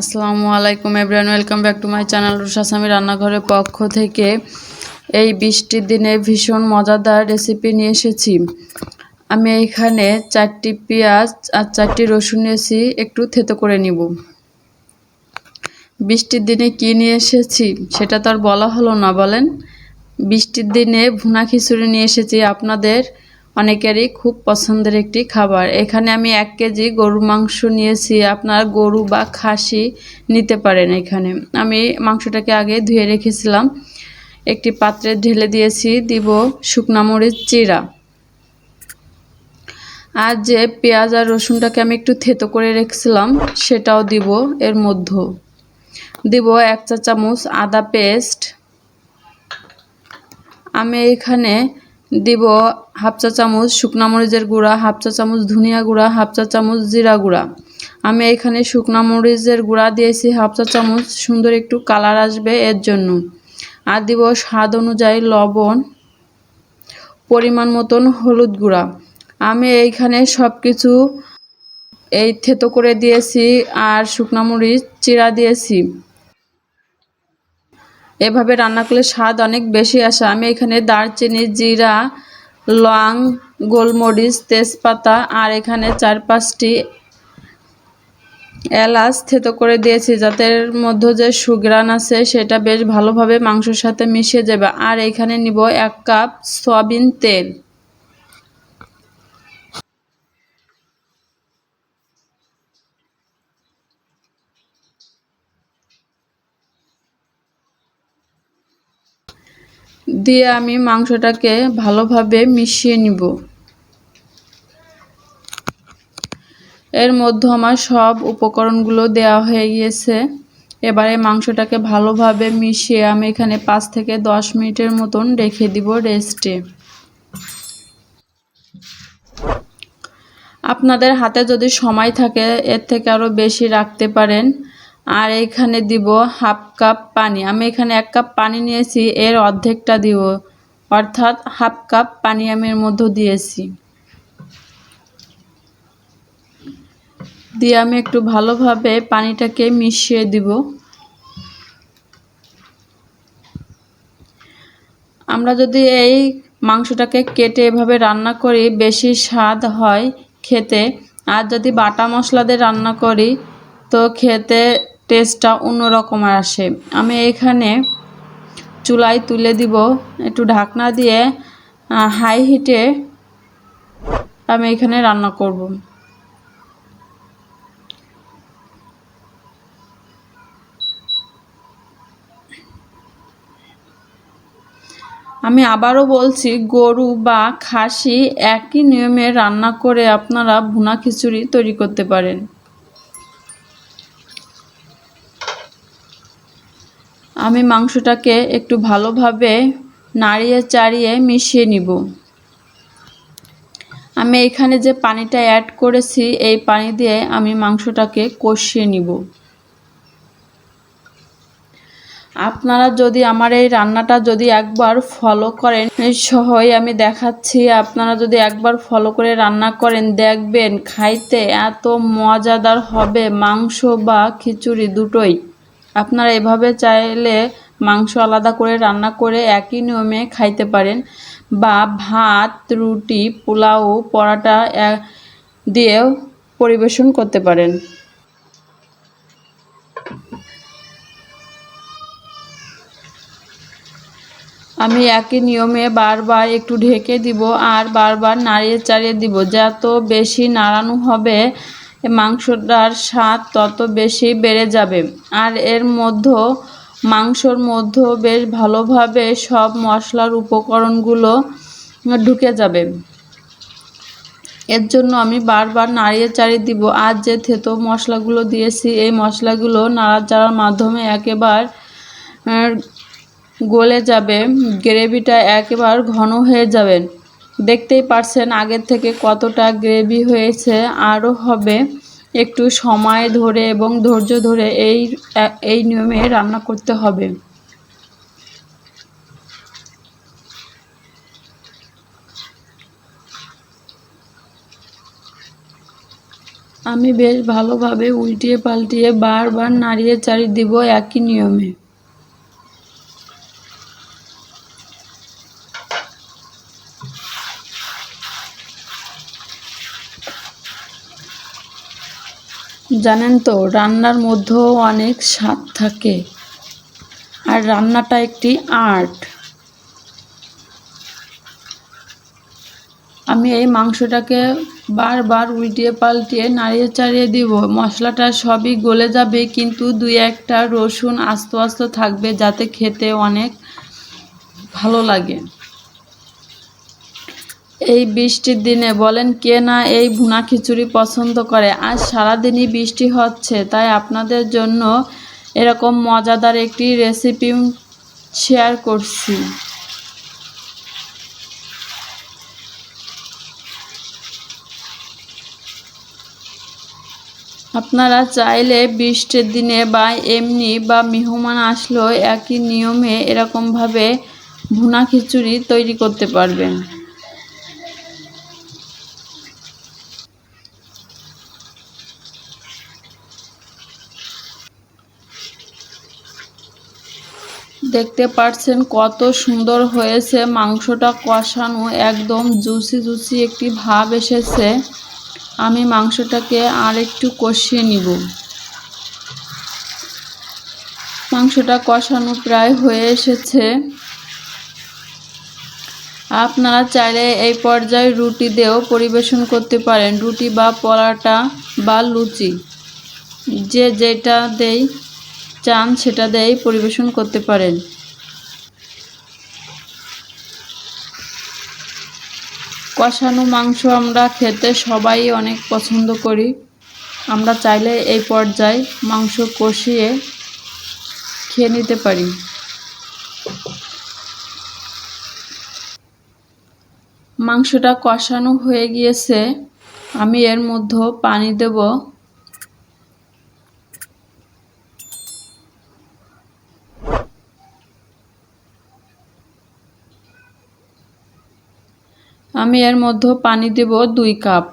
আসসালামু আলাইকুম everyone, welcome back to my channel রুশাসামি রান্নাঘরের পক্ষ থেকে। এই বৃষ্টির দিনে ভীষণ মজাদার রেসিপি নিয়ে এসেছি। আমি এইখানে চারটি পেঁয়াজ আর চারটি রসুন নিয়েছি, একটু থেতো করে নিব। বৃষ্টির দিনে কি নিয়ে এসেছি সেটা তো আর বলা হলো না, বলেন। বৃষ্টির দিনে ভুনা খিচুড়ি নিয়ে এসেছি আপনাদের। অনেকেরই খুব পছন্দের একটি খাবার। এখানে আমি এক কেজি গরুর মাংস নিয়েছি। আপনার গরু বা খাসি নিতে পারেন এখানে। আমি মাংসটাকে আগে ধুয়ে রেখেছিলাম। একটি পাত্রে ঢেলে দিয়েছি। দিব শুকনা মরিচ চিরা আর যে পেঁয়াজ আর রসুনটাকে আমি একটু থেতো করে রেখেছিলাম, সেটাও দিব এর মধ্যে। দিব এক চা চামচ আদা পেস্ট। আমি এখানে দিব হাফ চা চামচ শুকনা মরিচের গুঁড়া, হাফ চা চামচ ধনিয়া গুঁড়া, হাফ চা চামচ জিরা গুঁড়া। আমি এখানে শুকনা মরিচের গুঁড়া দিয়েছি, হাফ চা চামচ। সুন্দর একটু কালার আসবে এর জন্য। আর দিব স্বাদ অনুযায়ী লবণ, পরিমাণ মতন হলুদ গুঁড়া। আমি এইখানে সব কিছু এই থেতো করে দিয়েছি আর শুকনা মরিচ, চিরা দিয়েছি। এভাবে রান্না করলে স্বাদ অনেক বেশি আসে। আমি এখানে দারচিনি, জিরা, লং, গোলমরিচ, তেজপাতা আর এখানে চার পাঁচটি এলাচ থেতো করে দিয়েছি যাতে মধ্যে যে সুগ্রান আছে সেটা বেশ ভালোভাবে মাংসর সাথে মিশে যাবে। আর এখানে নিব এক কাপ সয়াবিন তেল। দিয়ে আমি মাংসটাকে ভালোভাবে মিশিয়ে নিব। এর মধ্যে আমার সব উপকরণগুলো দেওয়া হয়ে গিয়েছে। এবারে মাংসটাকে ভালোভাবে মিশিয়ে আমি এখানে পাঁচ থেকে দশ মিনিটের মতন রেখে দিব রেস্টে। আপনাদের হাতে যদি সময় থাকে, এর থেকে আরও বেশি রাখতে পারেন। আর এখানে দিব হাফ কাপ পানি। আমি এখানে এক কাপ পানি নিয়েছি, এর অর্ধেকটা দিব। অর্থাৎ হাফ কাপ পানি আমি এর মধ্যে দিয়েছি। দিয়ে আমি একটু ভালোভাবে পানিটাকে মিশিয়ে দিব। আমরা যদি এই মাংসটাকে কেটে এভাবে রান্না করি, বেশি স্বাদ হয় খেতে। আর যদি বাটা মশলা দিয়ে রান্না করি, তো খেতে টেস্টটা অন্যরকম আসে। আমি এখানে চুলায় তুলে দিব। একটু ঢাকনা দিয়ে হাই হিটে আমি এখানে রান্না করব। আমি আবারও বলছি, গরু বা খাসি একই নিয়মে রান্না করে আপনারা ভুনা খিচুড়ি তৈরি করতে পারেন। আমি মাংসটাকে একটু ভালোভাবে নাড়িয়ে চাড়িয়ে মিশিয়ে নিব। আমি এখানে যে পানিটা অ্যাড করেছি, এই পানি দিয়ে আমি মাংসটাকে কষিয়ে নিব। আপনারা যদি আমার এই রান্নাটা যদি একবার ফলো করেন সহই আমি দেখাচ্ছি, আপনারা যদি একবার ফলো করে রান্না করেন, দেখবেন খাইতে এত মজাদার হবে মাংস বা খিচুড়ি দুটোই। আপনারা এভাবে চাইলে মাংস আলাদা করে রান্না করে একই নিয়মে খাইতে পারেন। বা ভাত, রুটি, পোলাও, পরাটা দিয়েও পরিবেশন করতে পারেন। আমি একই নিয়মে বারবার একটু ঢেকে দিব আর বারবার নাড়িয়ে চাড়িয়ে দিব যত বেশি নাড়ানো হবে মাংসটার স্বাদ তত বেশি বেড়ে যাবে। আর এর মধ্যে, মাংসর মধ্যেও বেশ ভালোভাবে সব মশলার উপকরণগুলো ঢুকে যাবে। এর জন্য আমি বারবার নাড়িয়ে চাড়িয়ে দিব। আর যে থেতো মশলাগুলো দিয়েছি, এই মশলাগুলো নাড়া নাড়াচাড়ার মাধ্যমে একেবার গলে যাবে। গ্রেভিটা একেবার ঘন হয়ে যাবে। দেখতেই পারছেন আগের থেকে কতটা গ্রেভি হয়েছে, আরও হবে। একটু সময় ধরে এবং ধৈর্য ধরে এই এই নিয়মে রান্না করতে হবে। আমি বেশ ভালোভাবে উল্টিয়ে পাল্টিয়ে বারবার নাড়িয়ে চাড়িয়ে দিব একই নিয়মে। জানেন তো, রান্নার মধ্যেও অনেক স্বাদ থাকে। আর রান্নাটা একটি আর্ট। আমি এই মাংসটাকে বারবার উল্টিয়ে পাল্টিয়ে নাড়িয়ে চাড়িয়ে দিব। মশলাটা সবই গলে যাবে, কিন্তু দুই একটা রসুন আস্ত আস্ত থাকবে, যাতে খেতে অনেক ভালো লাগে। এই বৃষ্টির দিনে বলেন, কে না এই ভুনা খিচুড়ি পছন্দ করে? আজ সারাদিনই বৃষ্টি হচ্ছে, তাই আপনাদের জন্য এরকম মজাদার একটি রেসিপি শেয়ার করছি। আপনারা চাইলে বৃষ্টির দিনে বা এমনি বা মেহমান আসলেও একই নিয়মে এরকমভাবে ভুনা খিচুড়ি তৈরি করতে পারবেন। দেখতে পাচ্ছেন কত সুন্দর হয়েছে। মাংসটা কষানো একদম জুসি জুসি একটি ভাব এসেছে। আমি মাংসটাকে আর একটু কষিয়ে নিব। মাংসটা কষানো প্রায় হয়ে এসেছে। আপনারা চাইলে এই পর্যায়ে রুটি দিয়েও পরিবেশন করতে পারেন। রুটি বা পরাটা বা লুচি। যে যেটা দেই চান, সেটা দিয়েই পরিবেশন করতে পারেন। কষানো মাংস আমরা খেতে সবাই অনেক পছন্দ করি। আমরা চাইলে এই পর্যায়ে মাংস কষিয়ে খেয়ে নিতে পারি। মাংসটা কষানো হয়ে গিয়েছে। আমি এর মধ্যে পানি দেব। আমি এর মধ্যে পানি দেব দুই কাপ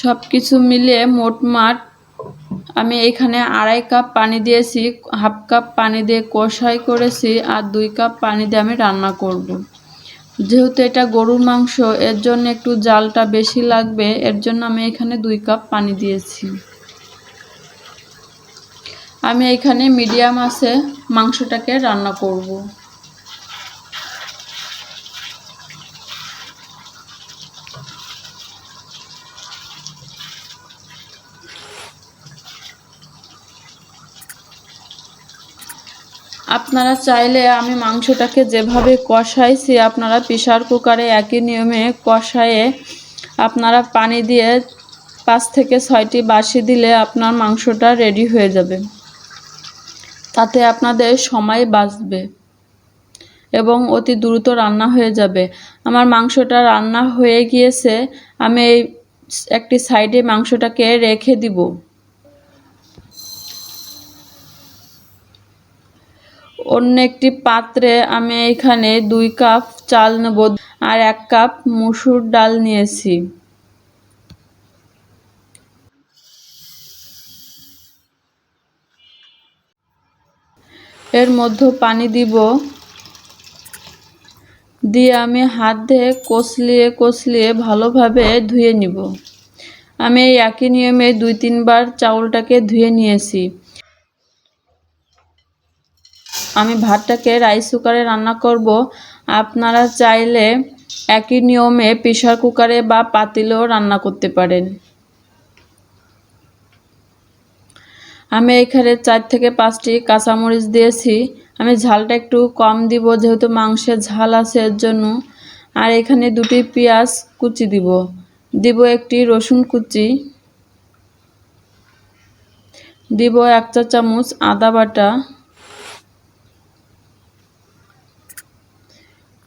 সব কিছু মিলিয়ে মোটমাট আমি এখানে আড়াই কাপ পানি দিয়েছি, হাফ কাপ পানি দিয়ে কষাই করেছি আর দুই কাপ পানি দিয়ে আমি রান্না করব। যেহেতু এটা গরুর মাংস, এর জন্য একটু জালটা বেশি লাগবে, এর জন্য আমি এখানে দুই কাপ পানি দিয়েছি আমি এখানে মিডিয়াম আছে, মাংসটাকে রান্না করব। আপনারা চাইলে আমি মাংসটাকে যেভাবে কষাইছি, আপনারা প্রেশার কুকারে একই নিয়মে কষায়ে আপনারা পানি দিয়ে পাঁচ থেকে ছয়টি বাসি দিলে আপনার মাংসটা রেডি হয়ে যাবে। তাতে আপনাদের সময় বাঁচবে এবং অতি দ্রুত রান্না হয়ে যাবে। আমার মাংসটা রান্না হয়ে গিয়েছে, আমি এই একটি সাইডে মাংসটাকে রেখে দিব। অন্য একটি পাত্রে আমি এখানে দুই কাপ চাল নেব আর এক কাপ মুসুর ডাল নিয়েছি। এর মধ্যে পানি দিব। দিয়ে আমি হাত দিয়ে কষলিয়ে কষলিয়ে ভালোভাবে ধুয়ে নিব। আমি এই একই নিয়মে দুই তিনবার চাউলটাকে ধুয়ে নিয়েছি। আমি ভাতটাকে রাইস কুকারে রান্না করব। আপনারা চাইলে একই নিয়মে প্রেশার কুকারে বা পাতিলেও রান্না করতে পারেন। আমি এখানে চার থেকে পাঁচটি কাঁচামরিচ দিয়েছি। আমি ঝালটা একটু কম দিব, যেহেতু মাংসের ঝাল আছে এর জন্য। আর এখানে দুটি পেঁয়াজ কুচি দিব। দিব একটি রসুন কুচি। দিব এক চা চামচ আদা বাটা।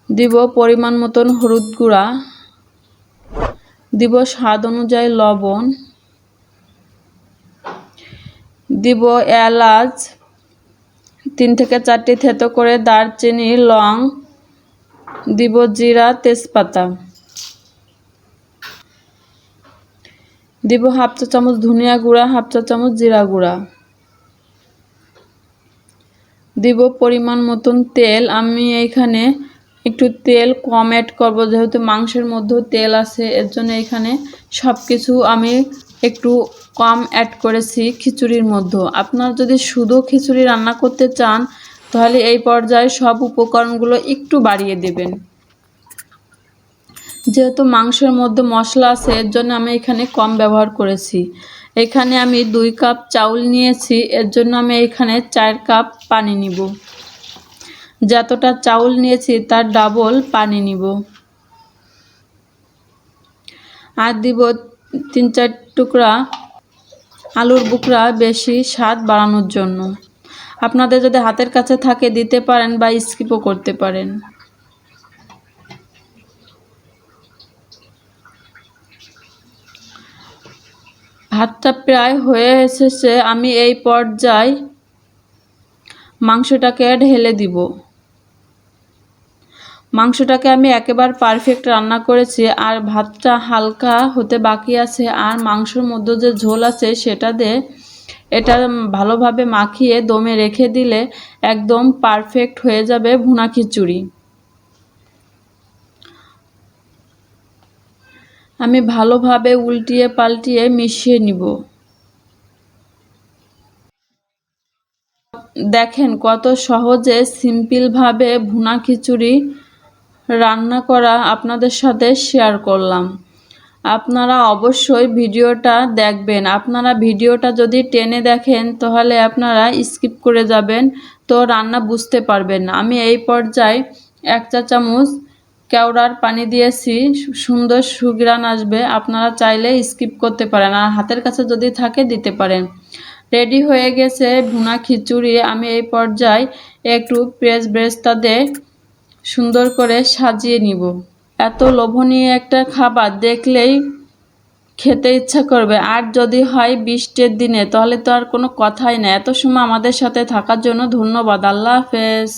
দিব পরিমাণ মতন হলুদ গুঁড়া। দিব স্বাদ অনুযায়ী লবণ। দিব এলাচ, তিন থেকে চারটি থেতো করে দারচিনি, লং, দিব জিরা, তেজপাতা। দিব হাফ চা চামচ ধনিয়া গুঁড়া, হাফ চা চামচ জিরা গুঁড়া। দিব পরিমাণ মতন তেল। আমি এইখানে একটু তেল কম অ্যাড করব, যেহেতু মাংসের মধ্যেও তেল আছে, এর জন্য এখানে সব কিছু আমি একটু কম অ্যাড করেছি খিচুড়ির মধ্যে আপনারা যদি শুধু খিচুড়ি রান্না করতে চান, তাহলে এই পর্যায়ে সব উপকরণগুলো একটু বাড়িয়ে দেবেন। যেহেতু মাংসের মধ্যে মশলা আছে, এর জন্য আমি এখানে কম ব্যবহার করেছি। এখানে আমি দুই কাপ চাউল নিয়েছি, এর জন্য আমি এখানে চার কাপ পানি নিব। যতটা চাউল নিয়েছি, তার ডাবল পানি নিব। আর দিব তিন চার টুকরা আলুর বুকরা বেশি স্বাদ বাড়ানোর জন্য। আপনাদের যদি হাতের কাছে থাকে, দিতে পারেন বা স্কিপও করতে পারেন। ভাতটা প্রায় হয়ে এসেছে, আমি এই পর্যায়ে মাংসটাকে ঢেলে দিব। মাংসটাকে আমি একেবারে পারফেক্ট রান্না করেছি, আর ভাতটা হালকা হতে বাকি আছে, আর মাংসর মধ্যে যে ঝোল আছে সেটা দিয়ে এটা ভালোভাবে মাখিয়ে দমে রেখে দিলে একদম পারফেক্ট হয়ে যাবে ভুনা খিচুড়ি। আমি ভালোভাবে উল্টিয়ে পাল্টিয়ে মিশিয়ে নিব। দেখেন কত সহজে সিম্পলভাবে ভুনা খিচুড়ি রান্না করা আপনাদের সাথে শেয়ার করলাম। আপনারা অবশ্যই ভিডিওটা দেখবেন। আপনারা ভিডিওটা যদি টেনে দেখেন, তাহলে আপনারা স্কিপ করে যাবেন, তো রান্না বুঝতে পারবেন আমি এই পর্যায়ে এক চা চামচ কেওড়ার পানি দিয়েছি, সুন্দর সুগ্রান আসবে। আপনারা চাইলে স্কিপ করতে পারেন আর হাতের কাছে যদি থাকে, দিতে পারেন। রেডি হয়ে গেছে ভুনা খিচুড়ি। আমি এই পর্যায়ে একটু প্রেস ব্রেস্তা দিয়ে সুন্দর করে সাজিয়ে নিব। এত লোভনীয় একটা খাবার দেখলেই খেতে ইচ্ছা করবে। আর যদি হয় বৃষ্টির দিনে, তাহলে তো আর কোনো কথাই না। এত সময় আমাদের সাথে থাকার জন্য ধন্যবাদ। আল্লাহ হাফেজ।